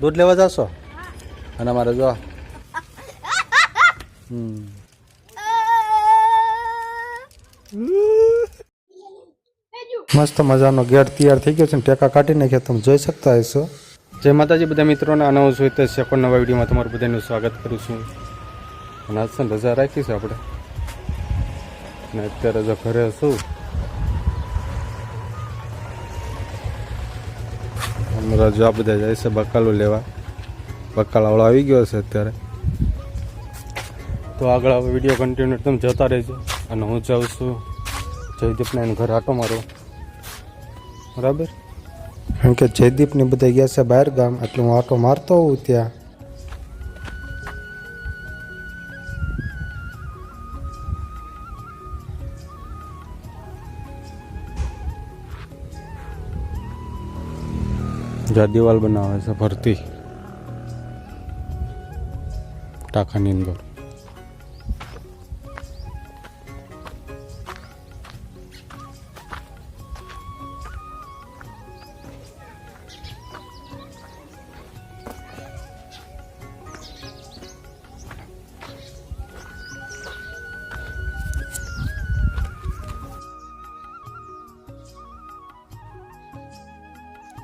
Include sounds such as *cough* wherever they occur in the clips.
દૂધ લેવા જશો? અને અમારે જો મસ્ત મજાનો ગેટ તૈયાર થઈ ગયો છે ટેકા કાઢી નાખ્યા. તમે જોઈ શકતા હશો. જય માતાજી બધા મિત્રોને અને હું છું તે સેકન્ડ નવા વિડીયોમાં તમારું બધાનું સ્વાગત કરું છું. અને આજ રજા રાખીશું આપણે. અને અત્યારે જો ઘરે છું. અમારા જો બધા જાય છે, બકાલો લેવા. બકાલાવાળો આવી ગયો છે અત્યારે. તો આગળ હવે વીડિયો કન્ટિન્યુ તમે જતા રહેજો. અને હું જાઉં છું જયદીપને એનું ઘર આટો મારો બરાબર? કારણ કે જયદીપને બધા ગયા છે બહાર ગામ, એટલે હું આટો મારતો હોઉં ત્યાં. જ્યાં દિવાલ બનાવે છે ભરતી ટાંકાની અંદર.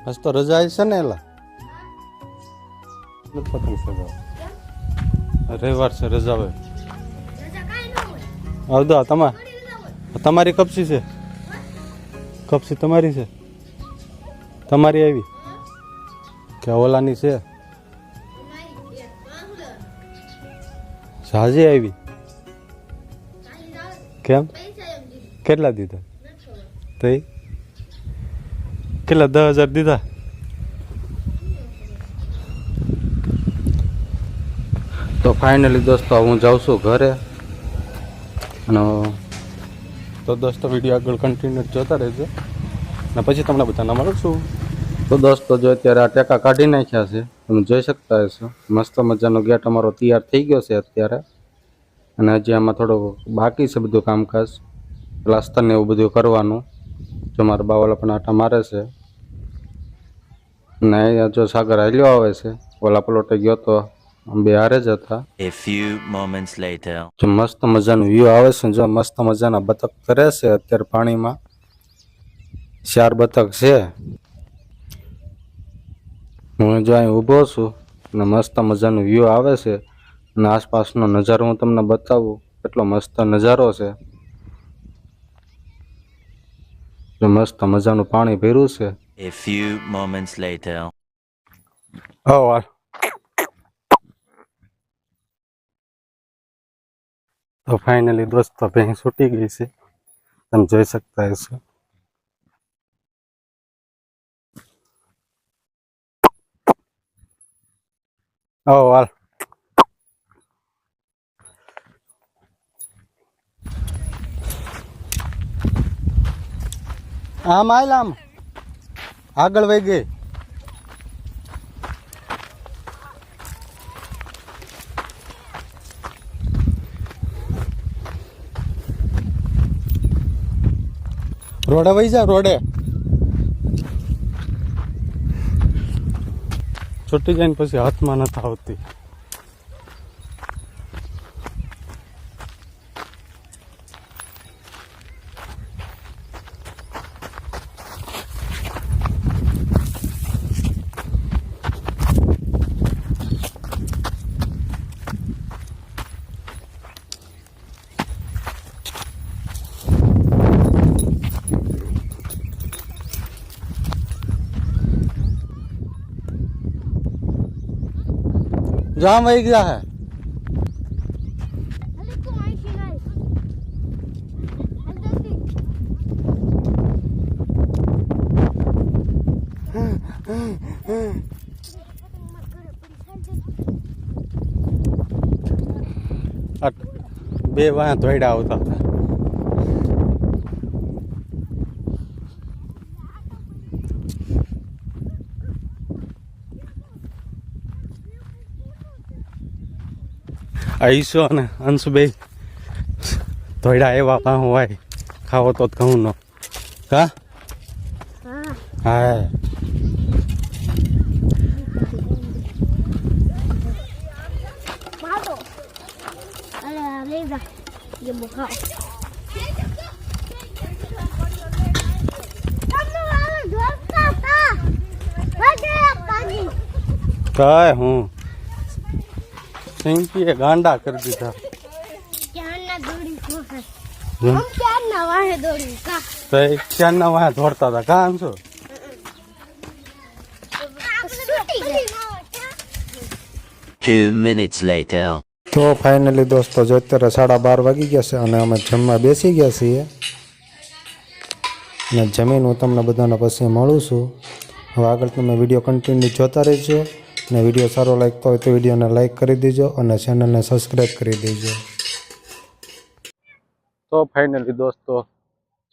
આજ તો રજા આવી છે ને એલા? પતંગ રવિવાર છે રજા હોય. આવદો તમા તમારી કપસી છે? કપસી તમારી છે? તમારી આવી? કે ઓલાની છે? સાજી આવી? કેમ? કેટલા દીધા? તો ઈ? કેટલા દસ હજાર દીધા તો ફાઇનલી દોસ્તો હું જાઉં છું ઘરે અને તો દોસ્તો વીડિયો આગળ કન્ટિન્યુ જોતા રહેજો. અને પછી તમને બધાને મળું છું તો દોસ્તો જો અત્યારે આ ટેકા કાઢી નાખ્યા છે તમે જોઈ શકતા હશો. મસ્ત મજાનો ગેટ અમારો તૈયાર થઈ ગયો છે અત્યારે. અને હજી આમાં થોડું બાકી છે બધું કામકાજ. પ્લાસ્ટરને એવું બધું કરવાનું. જો મારા બાવાલા પણ આટા મારે છે. ને અહીંયા જો સાગર હાલ્યો આવે છે ઓલા પ્લોટે ગયો તો બે હારે જ હતા. જો મસ્ત મજાનું વ્યૂ આવે છે જો મસ્ત મજાના બતક કરે છે અત્યારે પાણીમાં. ચાર બતક છે. હું જો અહીં ઊભો છું અને મસ્ત મજાનું વ્યૂ આવે છે. અને આસપાસનો નજારો હું તમને બતાવું કેટલો મસ્ત નજારો છે જો મસ્ત મજાનું પાણી ભર્યું છે A few moments later. Oh, wow. તો ફાઇનલી દોસ્તો ભેંસ છૂટી ગઈ છે તમે જોઈ શકતા હશો ઓ વાલ આમ આલ આમ. આગળ વહી ગઈ રોડે વહી જા, રોડે. છૂટી જાય પછી હાથમાં નથી આવતી. જામ વહી ગયા હે બે વાહ ધોઈડા આવતા આવીશું અને અંશુભાઈ ધોઈડા એવા પા હોય ખાવો તો ઘઉં નો હા હા કઈ હું थैंक यू गांडा कर दी था क्या नवा है। दौड़ता था का आँसू तो फाइनली दोस्तों जो इतने साढ़ा बार बगी गया से अने हमें जम्मा बेसी गया से ज़मीन हूँ तमने बदा ने पसी मलूसू हम आगे तुम्हें वीडियो कंटिन्यू जोता रहो અને વીડિયો સારો લાગતો હોય તો વિડીયોને લાઈક કરી દેજો અને ચેનલને સબસ્ક્રાઈબ કરી દેજો. તો ફાઇનલી દોસ્તો,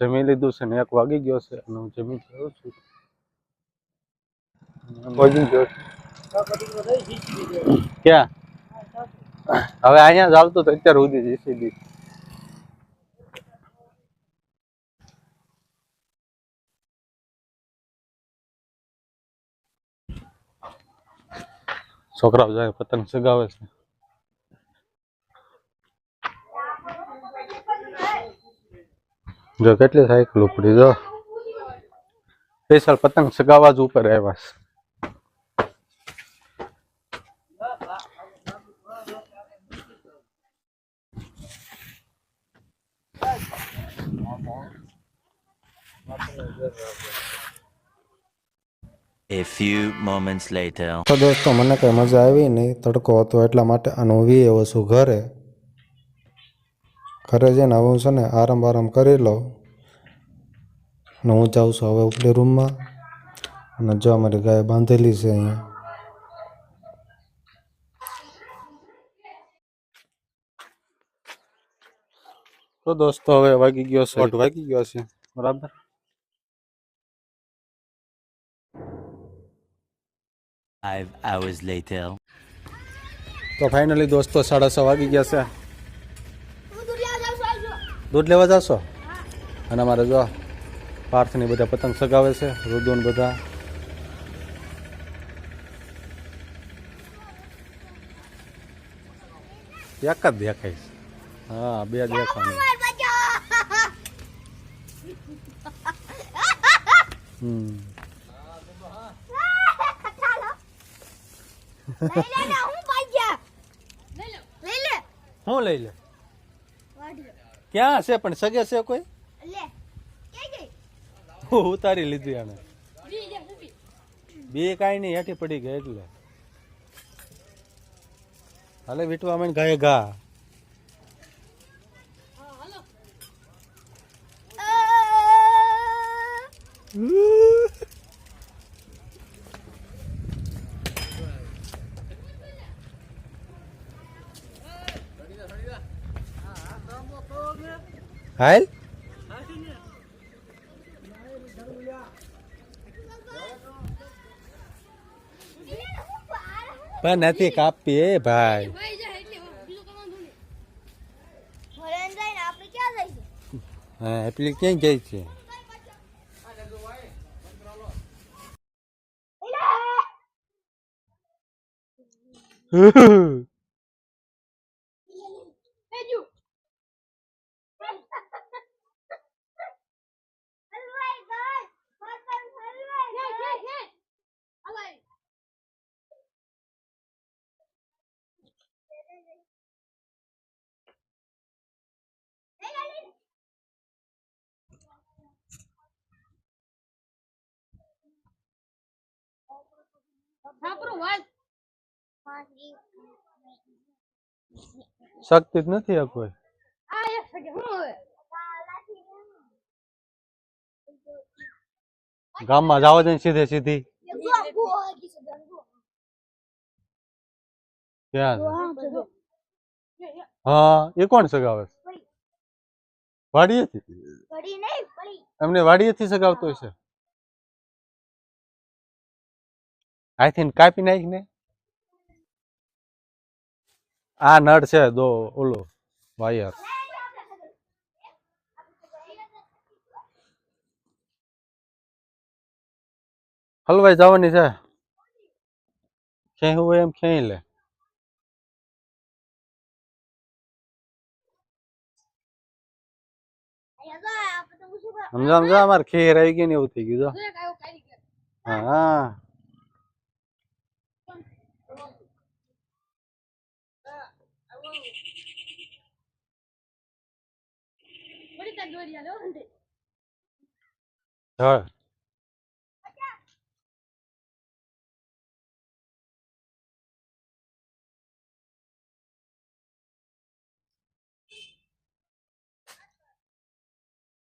જમી લીધું છે ને એક વાગી ગયો છે અને હું જમી ગયો છું. ગયો ક્યાં? હવે અહીંયા જ આવતું તો અત્યારે સુધી જીસીબી છોકરાઓ જાય, પતંગ ચગાવે છે. જો કેટલી સાયકલ ઉપડી, જો. સ્પેશિયલ પતંગ ચગાવવા જ ઉપર આવ્યા છે. A few moments later. તો દોસ્તો મને કઈ મજા આવી નહીં. તડકો હતો એટલા માટે અને હું વી આવ્યો છું ઘરે. ઘરે જઈને હવે હું છે ને આરામ આરામ કરી લઉં અને હું જાઉં છું હવે ઉપલી રૂમમાં અને જો અમારી ગાય બાંધેલી છે અહીંયા. તો દોસ્તો હવે વાગી ગયો છે. વાગી ગયો છે. બરાબર. Five hours later. તો ફાઇનલી દોસ્તો સાડા છ વાગી ગયા છે. દૂધ લેવા જશો? અને અમારે જો પાર્થની બધા પતંગ સગાવે છે, રુદુન બધા. એક જ દેખાય હા, બે દેખાય. હમ ચાલો લઈ લે ને હું લઈ લે? ક્યાં છે પણ સગે છે કોઈ? ઉતારી લીધી ઊભી બે કાંઈ નહીં હેઠી પડી ગઈ એટલે. હાલે વીટવા મને ગાય ઘા. *laughs* હાલ પણ નથી કાપી એ ભાઈ હા એટલે ક્યાં જાય છે Pedro. *laughs* *laughs* હલવાઈ ગઈ પતંગ હલવાઈ ગઈ હે હલવાઈ છાપરો વાલ શક્તિ જ નથી આ કોઈ. ગામમાં જાવ છે સીધે સીધી. હા એ કોણ સગાવે છે? વાડીએથી? એમને વાડીએથી સગાવતો હશે આઈથી કાપી નાખ ને આ નળ છે દો ઓલો વાયર. હલવાઈ જવાની છે. ક્યાંય હોય એમ ક્યાંય લે. સમજો સમજો અમારે ખેર આવી ગઈ ને એવું થઈ ગયું જો હા હા